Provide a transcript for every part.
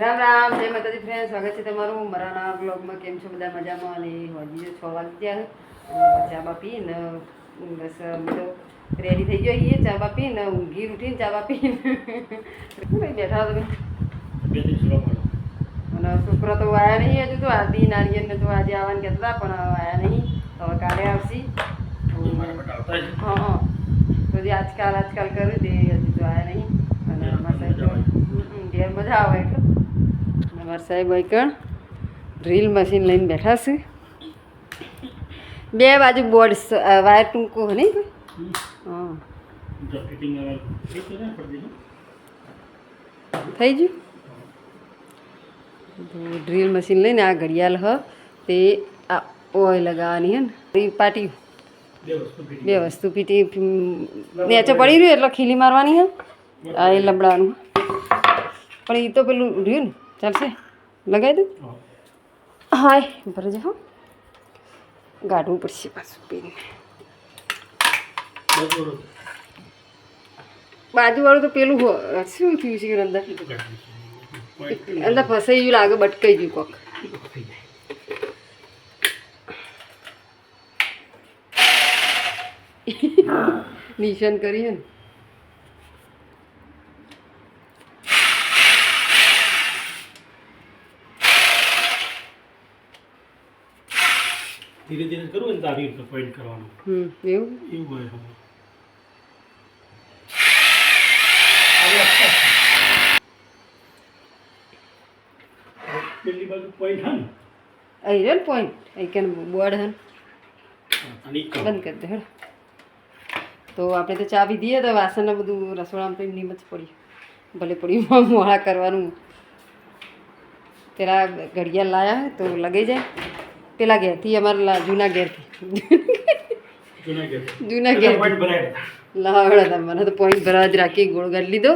રામ રામ જય માતાજી ફ્રેન્ડ સ્વાગત છે તમારું મારાના બ્લોગમાં કેમ છો? બધા મજામાં? અને હજી છ વાગી ગયા છે. ચા બા પીને બસ અમે તો રેડી થઈ ગયો છીએ. ચા બા પીને ઊંઘી ઉઠીને ચા બા પીને. બેઠા તમે? અને છોકરા તો આવ્યા નહીં હજુ તો. આદિ નારિયેળને તો આજે આવવાનું કહેતા હતા પણ આવ્યા નહીં. હવે કાલે આવશે. હા તો જે આજકાલ આજકાલ કર્યું તે હજુ તો આવ્યા નહીં. અને અમારા ઘેર મજા આવે એટલે. અમારા સાહેબ ભાઈ કણ ડ્રીલ મશીન લઈને બેઠા છે. બે બાજુ બોર્ડ વાયર ટૂંકો હોય નહીં થઈ ગયું તો ડ્રીલ મશીન લઈને આ ઘડિયાળ હ તે આ ઓય લગાવવાની હે ને પાટી. બે વસ્તુ fitting. બે વસ્તુ પીટી નેચે પડી રહ્યું એટલે ખીલી મારવાની હે. આ એ લબડાવાનું પણ એ તો પેલું રહ્યું ને ચાલશે? લગાવી દઉં હા. હાય ભરે હો. ગાઢવું પડશે પાછું પીને. બાજુવાળું તો પેલું શું થયું છે અંદર? અંદર ફસાઈ ગયું લાગે બટકાઈ ગયું કોક. નિશાન કરીએ ને? ધીરે ધીરે કરવું ને તો આવી રીતે પોઈન્ટ કરવાનું. એવું એવું હોય હવે. પેલી બાજુ પોઈન્ટ હે ને? અહીં રહ્યો ને પોઈન્ટ અહીં કે બોર્ડ હે ને અને ઈ કરો. બંધ કરી દે તો આપણે તો ચાવી દઈએ તો વાસણ બધું રસોડામાં તો એમની જ પડ્યું ભલે પડ્યું મોડા કરવાનું પેલા ઘડિયાળ લાયા તો લગાઈ જાય પેલા ઘેરથી અમારા લા- જૂના ઘેરથી જૂના ઘેર. જૂના એટલે ઘેર point ભરાય હતા. લાવડા તમારે તો પોઈન્ટ ભરવા જ રાખી ગોળ કરી લીધો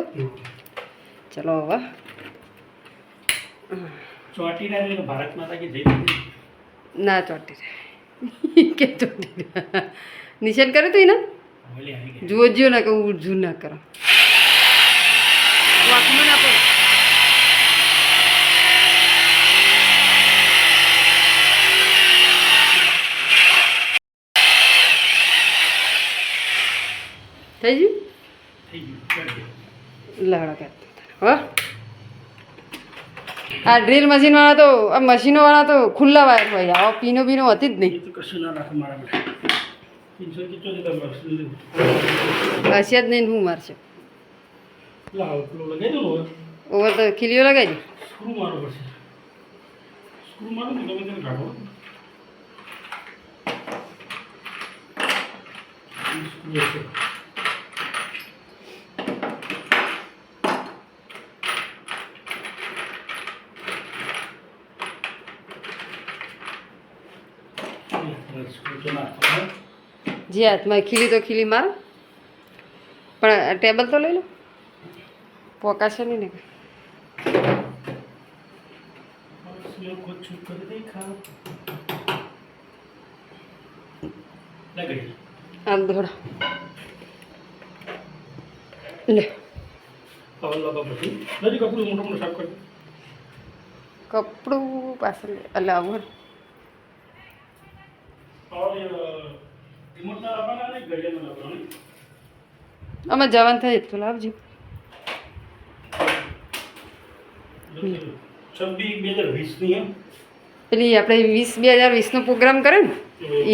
ચલો હવે ચોટીલા ને ભારત માતા કી જય શ્રી ના ચોટી રહે કે ચોટી રહે. નિશાન કર્યું તું એને ઓલી આવી ગઈ. જુઓ જો ના કે ઉજુ ના કરો વાંકમાં ના પડે થઈ ગયું? લાડો કરતો આ ડ્રીલ મશીન વાળા તો આ મશીનો વાળા તો ખુલ્લા વાયર હોય. આવા પીનો બીનો હતી જ નહીં. કશું ના રાખે મારા. હશે જ નહીં હું મારશે. ઓવર તો ખીલીઓ લગાવી દે સ્ક્રૂ મારવો પડશે સ્ક્રૂ મારો ને ગમે તેને કાઢો ઈ સ્ક્રૂ હશે. ઈ સ્ક્રૂ તો નાખો, હો. જે હાથમાં ખીલી તો ખીલી મારો. પણ ટેબલ તો લઈ લો. પોકાશે નહીં ને. દોડા. લે. કપડું પાછળ એટલે આવું હવે રિમોટના લાવવાના ને ઘડિયાળના લાવવાના ને? અમે જવાનું થાય તો લાવજો. પેલી આપણે વીસ બે હજાર વીસનો પ્રોગ્રામ કરે ને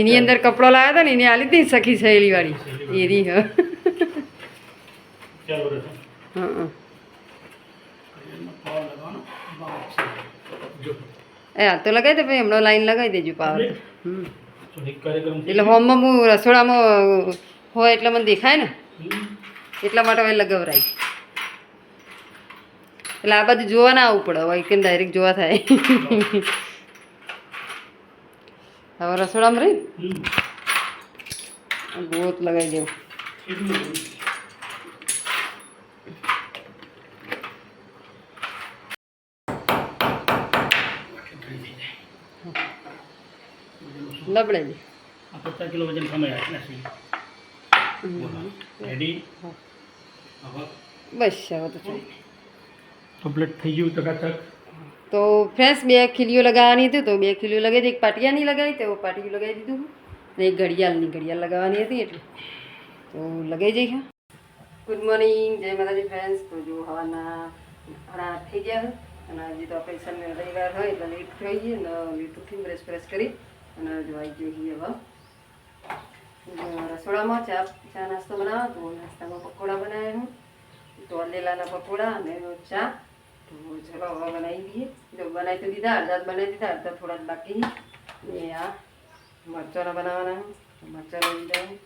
એની અંદર કપડો લાવ્યા હતા ને એને આ હતી સખી સહેલી વાળી એની હા. એ આ તો લગાવી દે ભાઈ હમણાં લાઈન લગાવી દેજો પાવર. એટલે? હોમમાં હું રસોડામાં હોય એટલે મને દેખાય ને. એટલા માટે હવે લગાવરાય એટલે આ બધું જોવા ના આવવું પડે હવે કે ડાયરેક્ટ જોવા થાય. હવે રસોડામાં રહી? ગોત લગાવી દેવું. લબડે પચાસ કિલો વજન સમય રેડી બસ હવે તો કમ્પ્લીટ થઈ ગયું ટકાટક તો ફ્રેન્ડ્સ બે ખીલીઓ લગાવવાની હતી તો બે ખીલીઓ લગાવી હતી એક પાટિયાની લગાવી તો પાટિયું લગાવી દીધું ને એક ઘડિયાળની ઘડિયાળ લગાવવાની હતી એટલે. તો લગાવી જઈ ગુડ મોર્નિંગ જય માતાજી ફ્રેન્ડ્સ. તો જો હવાના હણા થઈ ગયા હોય અને હજી તો આપણે સન્ડે રવિવાર હોય એટલે લેટ થઈ ગઈ ને લેટ ઉઠીને બ્રશ બ્રશ કરી. અને જો આવી ગયો હવે. રસોડામાં ચા ચા નાસ્તો બનાવો તો નાસ્તામાં પકોડા બનાવ્યા હું તો લેલાના પકોડા અને ચા તો ચલો હવે બનાવી દઈએ જો બનાવી તો દીધા અડધા બનાવી દીધા અડધા થોડા જ બાકી. ને આ મરચાંના બનાવવાના છે. મરચાં લઈ લીધા છે.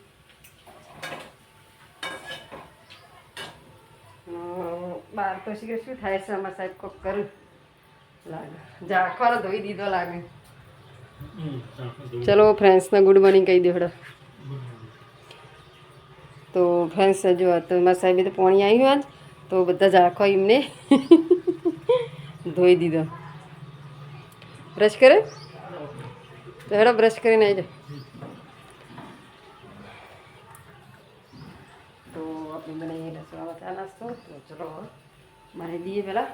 હમ, બહાર તો શીખે શું થાય છે અમારા સાહેબ કોક કરું લાગે ઝાખવાનો ધોઈ દીધો લાગે ચાલો, ફ્રેન્ડ્સને ગુડ મોર્નિંગ કહી દો હડો તો ફ્રેન્ડ્સ, જો આ તો મારા સાહેબે તો પાણી આવ્યું આજ, તો બધા ઝાખો એમને ધોઈ દીધો. બ્રશ કરે તો હેડો બ્રશ કરીને આવી જાઓ તો આપણે બનાવીએ રસોડામાં ચા નાસ્તો. તો ચલો હવે બનાવી દઈએ પહેલાં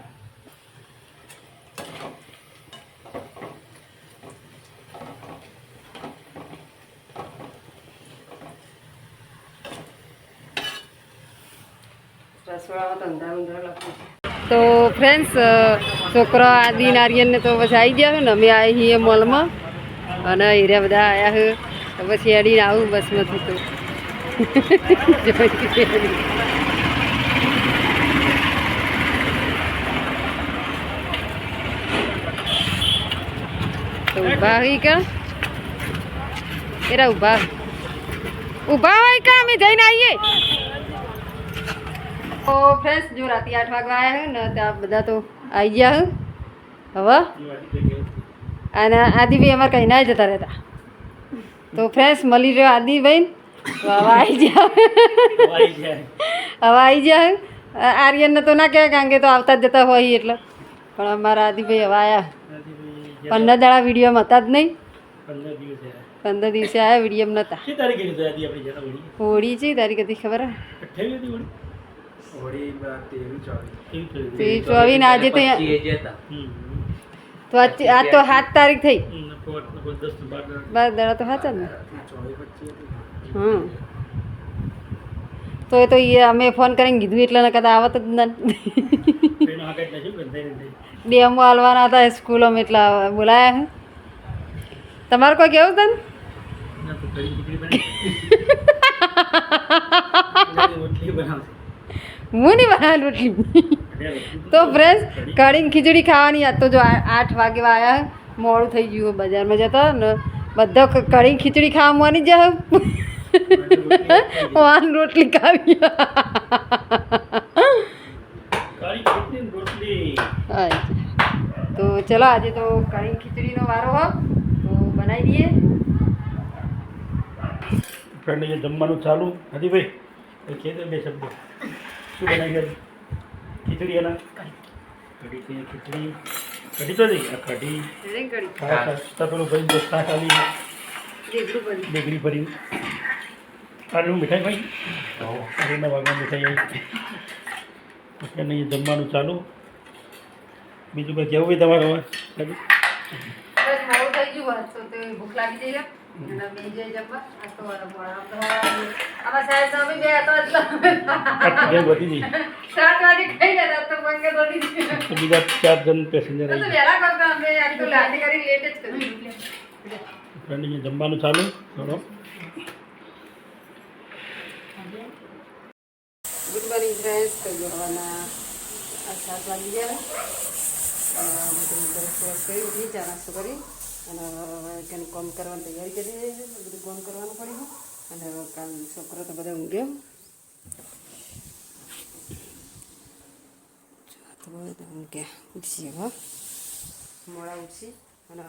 તો ફ્રેન્ડ્સ છોકરો, આદિ આર્યનને તો પછી આવી ગયા છે ને, અમે આવી છીએ મોલમાં. અને હીરા બધા આવ્યા છે. તો પછી અડીને આવું બસમાં થતું. તો ઊભા હોય કા? એરા ઊભા. ઊભા હોય કા? અમે જઈને આવીએ. તો ફ્રેન્ડ્સ જો રાતે આઠ વાગવા આવ્યા ને ત્યાં બધા તો આવી ગયા હવે? અને આદિભાઈ અમારે કંઈ ના જતા રહેતા. તો ફ્રેન્ડ્સ મળી રહ્યો આદિભાઈ તો હવે આવી વાઈ હવે આવી છે આર્યનને તો ના કહેવાય કારણ કે તો આવતા જ જતા હોય એટલે. પણ અમારા આદિભાઈ હવે આવ્યા પંદર દાડા વિડીયોમાં હતા જ નહીં. પંદર દિવસ આવ્યા વિડીયમ હોળી? હોળી છે તારીખ હતી ખબર ચોવીસ આજે તો તો આજ આજ તો સાત તારીખ થઈ. બાર દાડા. તો સાચા ને. હમ. તો એ તો એ અમે ફોન કરીને કીધું એટલે ને કદાચ આવત જ નથી ડેમો હાલવાના હતા સ્કૂલોમાં એટલા બોલાયા છે તમારે કોઈ કેવું તને. રોટલી બનાવશે. હું નહીં બનાવે રોટલી તો કઢી. કઢીને ખીચડી ખાવાની. આ તો જો આઠ વાગે આવ્યા મોડું થઈ ગયું બજારમાં જતા. ને બધા કઢી ખીચડી ખાવા મોની જાય વાન રોટલી ખાવી. તો ચલો આજે તો કઢી ખીચડીનો વારો હો. તો બનાવી દઈએ. ફ્રેન્ડ જમવાનું ચાલુ. હતી ભાઈ બે શબ્દ. શું બનાવી ગયા ખીચડી એના? કઢી છે ખીચડી. કઢી તો જઈ આ કઢી. પેલું ભાઈ દોસ્તા ખાલી ઢેગલું બની ડેગરી ભરી આનું મીઠાઈ ભાઈ? આના ભાગમાં મીઠાઈ આવી. પછી અહીંયા જમવાનું ચાલુ. બીજું કંઈ કેવું બી તમારે હવે? ભૂખ લાગી જઈ બીજા ચાર જણ પેસેન્જર જમવાનું ચાલુ થોડો ગુડ મોર્નિંગ ફ્રેન્ડ્સ તો જો હવાના આ સાત વાગી ગયા બધું કરી ચા નાસ્તો કરી અને કંઈક કામ કરવાની તૈયારી કરી રહી છે, બધું કામ કરવાનું પડ્યું અને કાલ છોકરો તો બધા ઊંઘે. ઊંઘ્યા ઉઠશે હો. મોડા ઉઠશે અને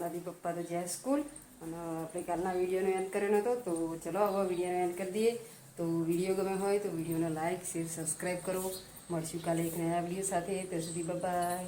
દાદી પપ્પા તો જ્યાં સ્કૂલ. અને આપણે કાલના વિડીયોનો એન્ડ કર્યો નહોતો તો ચલો હવે વિડીયોનો એન્ડ કરી દઈએ. તો વીડિયો ગમે હોય તો વિડીયોને લાઇક શેર સબસ્ક્રાઈબ કરો. મળશું કાલે એક નયા વીડિયો સાથે. ત્યાં સુધી બાય